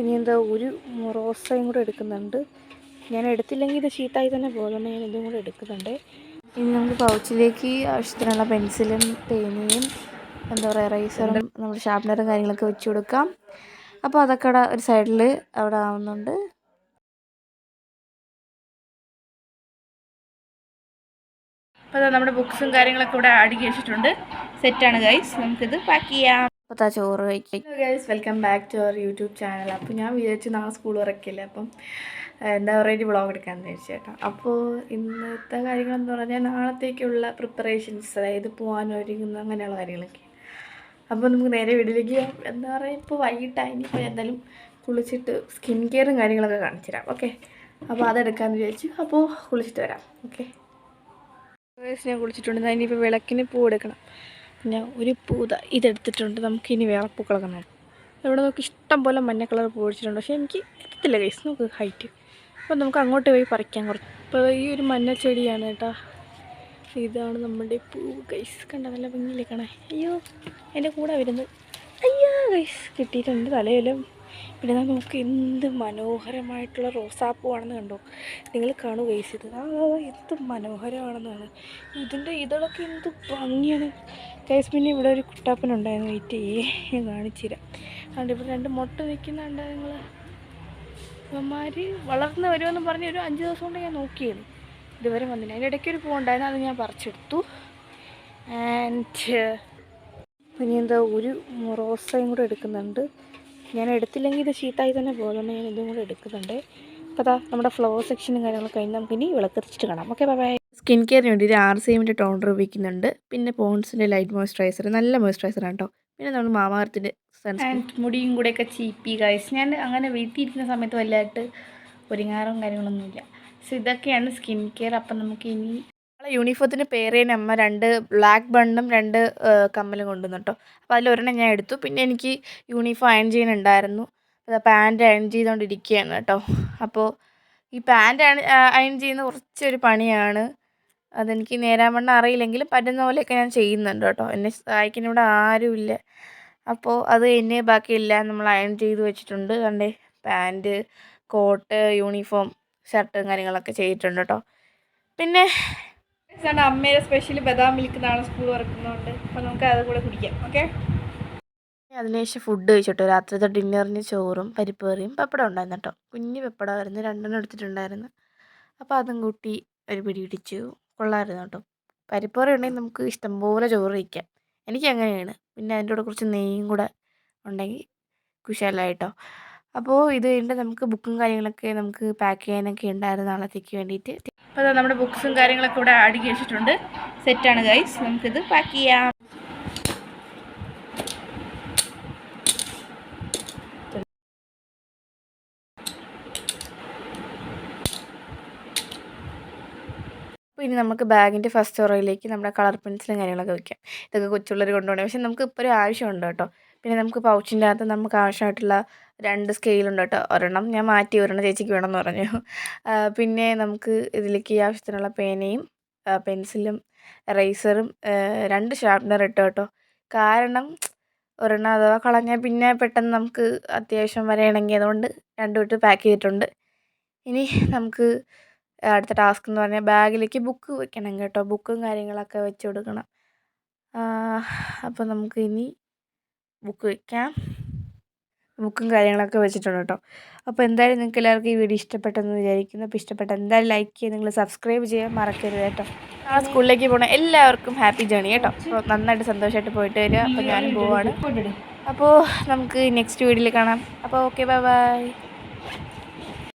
ഇനി എന്താ ഒരു റോസയും കൂടെ എടുക്കുന്നുണ്ട്. ഞാൻ എടുത്തില്ലെങ്കിൽ ഇത് ഷീറ്റായി തന്നെ പോകുന്നുണ്ട് ഞാൻ ഇതും കൂടെ എടുക്കുന്നുണ്ട്. ഇനി നമുക്ക് പൗച്ചിലേക്ക് ആവശ്യത്തിനുള്ള പെൻസിലും പേനയും എന്താ പറയുക റൈസറും നമ്മുടെ ഷാർപ്നറും കാര്യങ്ങളൊക്കെ വെച്ച് കൊടുക്കാം. അപ്പോൾ അതൊക്കെ അവിടെ ഒരു സൈഡിൽ അവിടെ ആവുന്നുണ്ട്. അപ്പോൾ നമ്മുടെ ബുക്സും കാര്യങ്ങളൊക്കെ ഇവിടെ അടുക്കി വെച്ചിട്ടുണ്ട്. സെറ്റാണ് ഗൈസ് നമുക്കിത് പാക്ക് ചെയ്യാം. അപ്പോൾ ചോറ് കഴിക്കും welcome back to our YouTube channel അപ്പോൾ ഞാൻ വിചാരിച്ചു നാളെ സ്കൂൾ തുറക്കില്ല അപ്പം എന്താ പറയുക വ്ളോഗ് എടുക്കാമെന്ന് വിചാരിച്ചു അപ്പോൾ ഇന്നത്തെ കാര്യങ്ങളെന്ന് പറഞ്ഞാൽ നാളത്തേക്കുള്ള പ്രിപ്പറേഷൻസ് അതായത് പോകാൻ ഒരുങ്ങുന്ന അങ്ങനെയുള്ള കാര്യങ്ങളൊക്കെ. അപ്പോൾ നമുക്ക് നേരെ വീട്ടിലേക്ക്. എന്താ പറയുക ഇപ്പോൾ വൈകിട്ടായി ഇനിയിപ്പോൾ എന്തായാലും കുളിച്ചിട്ട് സ്കിൻ കെയറും കാര്യങ്ങളൊക്കെ കാണിച്ചു തരാം ഓക്കെ അപ്പോൾ അതെടുക്കാമെന്ന് വിചാരിച്ചു. അപ്പോൾ കുളിച്ചിട്ട് വരാം ഓക്കെ ഞാൻ കുളിച്ചിട്ടുണ്ട്. ഇനിയിപ്പോൾ വിളക്കിന് പൂ എടുക്കണം. പിന്നെ ഒരു പൂത ഇതെടുത്തിട്ടുണ്ട്. നമുക്കിനി വേറെ പൂക്കളൊക്കെ നോക്കാം ഇവിടെ നമുക്ക് ഇഷ്ടം പോലെ മഞ്ഞ കളർ പൂ ഒഴിച്ചിട്ടുണ്ട് പക്ഷേ എനിക്ക് എത്തത്തില്ല കേസ് നമുക്ക് ഹൈറ്റ് അപ്പോൾ നമുക്ക് അങ്ങോട്ട് പോയി പറിക്കാൻ കുറച്ച്. ഇപ്പോൾ ഈ ഒരു മഞ്ഞ ചെടിയാണ് കേട്ടോ ഇതാണ് നമ്മുടെ പൂ ഗൈസ് കണ്ട നല്ല ഭംഗിയിലേക്കാണ് അയ്യോ എന്റെ കൂടെ വരുന്നത്. അയ്യോ ഗൈസ് കിട്ടിയിട്ടുണ്ട് തലയിലും. പിന്നെ ഞാൻ നമുക്ക് എന്ത് മനോഹരമായിട്ടുള്ള റോസാപ്പൂവാണെന്ന് കണ്ടോ? നിങ്ങൾ കാണൂ ഗൈസ് ഇത്. ആ എന്ത് മനോഹരമാണെന്നാണ്. ഇതിന്റെ ഇതളൊക്കെ എന്ത് ഭംഗിയാണ്. കൈസ് പിന്നെ ഇവിടെ ഒരു കുട്ടാപ്പനുണ്ടായിരുന്നു വെയിറ്റ് ചെയ്യേ ഞാൻ കാണിച്ചു അതുകൊണ്ട് ഇവിടെ രണ്ട് മുട്ട നിൽക്കുന്നുണ്ട് നിങ്ങൾ ഇവന്മാർ വളർന്ന് വരുമെന്ന് പറഞ്ഞ് ഒരു അഞ്ച് ദിവസം കൊണ്ട് ഞാൻ നോക്കിയത് ഇതുവരെ വന്നില്ല. അതിന്റെ ഇടയ്ക്ക് ഒരു പൂവുണ്ടായിരുന്നു അത് ഞാൻ പറിച്ചെടുത്തു. ആൻഡ് പിന്നെന്താ എന്താ ഒരു റോസയും കൂടെ എടുക്കുന്നുണ്ട്. ഞാൻ എടുത്തില്ലെങ്കിൽ ഇത് ഷീറ്റായി തന്നെ പോകുന്നുണ്ട് ഞാൻ ഇതും കൂടെ എടുക്കുന്നുണ്ട്. അപ്പോൾ അതാ നമ്മുടെ ഫ്ലവർ സെക്ഷനും കാര്യങ്ങളൊക്കെ കഴിഞ്ഞ് നമുക്ക് ഇനി വിളക്കത്തിച്ചിട്ട് കാണാം. ഓക്കെ ബൈ സ്കിൻ കെയറിന് വേണ്ടി ഒരു ആർ സി എമ്മിന്റെ ടോണർ ഉപയോഗിക്കുന്നുണ്ട്. പിന്നെ പോൺസിന്റെ ലൈറ്റ് മോയ്സ്ചറൈസർ നല്ല മോയ്സ്ചറൈസറാണ് കേട്ടോ പിന്നെ നമ്മൾ മാമാർത്തിന്റെ ആൻഡ് മുടിയും കൂടെയൊക്കെ ചീപ്പി ഗൈസ് ഞാൻ അങ്ങനെ വീട്ടിലിരിക്കുന്ന സമയത്ത് വലുതായിട്ട് ഒരുങ്ങാറും കാര്യങ്ങളൊന്നുമില്ല. സോ ഇതൊക്കെയാണ് സ്കിൻ കെയർ അപ്പം നമുക്ക് ഇനി യൂണിഫോത്തിന് ചെയ്യുന്ന അമ്മ രണ്ട് ബ്ലാക്ക് ബണ്ണും രണ്ട് കമ്മലും കൊണ്ടുവന്നു കേട്ടോ അപ്പോൾ അതിലൊരെണ്ണം ഞാൻ എടുത്തു. പിന്നെ എനിക്ക് യൂണിഫോം അയൺ ചെയ്യാനുണ്ടായിരുന്നു. പാന്റ് അയൺ ചെയ്തുകൊണ്ടിരിക്കുകയാണ് കേട്ടോ അപ്പോൾ ഈ പാന്റ് അയൺ അയൺ ചെയ്യുന്ന കുറച്ചൊരു പണിയാണ്. അതെനിക്ക് നേരാവണ്ണം അറിയില്ലെങ്കിലും പറ്റുന്ന പോലെയൊക്കെ ഞാൻ ചെയ്യുന്നുണ്ട് കേട്ടോ എന്നെ സഹായിക്കാൻ ഇവിടെ ആരുമില്ല. അപ്പോൾ അത് എന്നെ ബാക്കിയില്ല നമ്മൾ അയൺ ചെയ്ത് വെച്ചിട്ടുണ്ട്. കണ്ടേ? പാന്റ് കോട്ട് യൂണിഫോം ഷർട്ടും കാര്യങ്ങളൊക്കെ ചെയ്തിട്ടുണ്ട് കേട്ടോ പിന്നെ ഇതാണ് അമ്മയുടെ സ്പെഷ്യൽ ബദാം മിൽക്ക് നാളെ സ്കൂൾ തുറക്കുന്നതുകൊണ്ട്. അപ്പോൾ നമുക്ക് അത് കൂടെ കുടിക്കാം ഓക്കെ അതിനുശേഷം ഫുഡ് കഴിച്ചിട്ടോ. രാത്രിത്തെ ഡിന്നറിന് ചോറും പരിപ്പ് കറിയും പപ്പടം ഉണ്ടായിരുന്നു കേട്ടോ. കുഞ്ഞ് പപ്പടമായിരുന്നു രണ്ടെണ്ണം എടുത്തിട്ടുണ്ടായിരുന്നു. അപ്പോൾ അതും കൂട്ടി ഒരു പിടി പിടിച്ചു കൊള്ളാമായിരുന്നു കേട്ടോ. പരിപ്പ് കറി ഉണ്ടെങ്കിൽ നമുക്ക് ഇഷ്ടംപോലെ ചോറ് കഴിക്കാം. എനിക്ക് അങ്ങനെയാണ്. പിന്നെ അതിന്റെ കൂടെ കുറച്ച് നെയ്യും കൂടെ ഉണ്ടെങ്കിൽ കുശാലായിട്ടോ അപ്പോൾ ഇത് കഴിഞ്ഞിട്ട് നമുക്ക് ബുക്കും കാര്യങ്ങളൊക്കെ നമുക്ക് പാക്ക് ചെയ്യാനൊക്കെ ഉണ്ടായിരുന്നു നാളത്തേക്ക് വേണ്ടിയിട്ട്. അപ്പോൾ നമ്മുടെ ബുക്സും കാര്യങ്ങളൊക്കെ ഇവിടെ അടുക്കി വെച്ചിട്ടുണ്ട്. സെറ്റാണ് ഗൈസ് നമുക്കിത് പാക്ക് ചെയ്യാം. അപ്പോൾ ഇനി നമുക്ക് ബാഗിന്റെ ഫസ്റ്റ് ഓറയിലേക്ക് നമ്മുടെ കളർ പെൻസിലും കാര്യങ്ങളൊക്കെ വെക്കാം. ഇതൊക്കെ കൊച്ചുള്ളവർ കൊണ്ടുപോകണം. പക്ഷേ നമുക്ക് ഇപ്പോൾ ഒരു ആവശ്യമുണ്ട് കേട്ടോ. പിന്നെ നമുക്ക് പൗച്ചിന്റെ അകത്ത് നമുക്ക് ആവശ്യമായിട്ടുള്ള രണ്ട് സ്കെയിലുണ്ട് കേട്ടോ. ഒരെണ്ണം ഞാൻ മാറ്റി ഒരെണ്ണം ചേച്ചിക്ക് വേണമെന്ന് പറഞ്ഞു. പിന്നെ നമുക്ക് ഇതിലേക്ക് ആവശ്യത്തിനുള്ള പേനയും പെൻസിലും റേസറും രണ്ട് ഷാർപ്നർ ഇട്ടോ കേട്ടോ. കാരണം ഒരെണ്ണം അഥവാ കളഞ്ഞാൽ പിന്നെ പെട്ടെന്ന് നമുക്ക് അത്യാവശ്യം വരെയാണെങ്കിൽ അതുകൊണ്ട് രണ്ടും ഇട്ട് പാക്ക് ചെയ്തിട്ടുണ്ട്. ഇനി നമുക്ക് അടുത്ത ടാസ്ക് എന്ന് പറഞ്ഞാൽ ബാഗിലേക്ക് ബുക്ക് വെക്കണം കേട്ടോ. ബുക്കും കാര്യങ്ങളൊക്കെ വെച്ച് കൊടുക്കണം. അപ്പോൾ നമുക്ക് ഇനി ബുക്ക് വയ്ക്കാം. ബുക്കും കാര്യങ്ങളൊക്കെ വെച്ചിട്ടുണ്ട് കേട്ടോ. അപ്പോൾ എന്തായാലും നിങ്ങൾക്ക് എല്ലാവർക്കും ഈ വീഡിയോ ഇഷ്ടപ്പെട്ടെന്ന് വിചാരിക്കുന്നു. അപ്പോൾ ഇഷ്ടപ്പെട്ട എന്തായാലും ലൈക്ക് ചെയ്യുക നിങ്ങൾ സബ്സ്ക്രൈബ് ചെയ്യാൻ മറക്കരുത് കേട്ടോ. ആ സ്കൂളിലേക്ക് പോകണം എല്ലാവർക്കും ഹാപ്പി ജേണി കേട്ടോ. അപ്പോൾ നന്നായിട്ട് സന്തോഷമായിട്ട് പോയിട്ട് വരിക. അപ്പോൾ ഞാനും പോവാണ്. അപ്പോൾ നമുക്ക് നെക്സ്റ്റ് വീഡിയോയിൽ കാണാം. അപ്പോൾ ഓക്കെ ബൈ ബൈ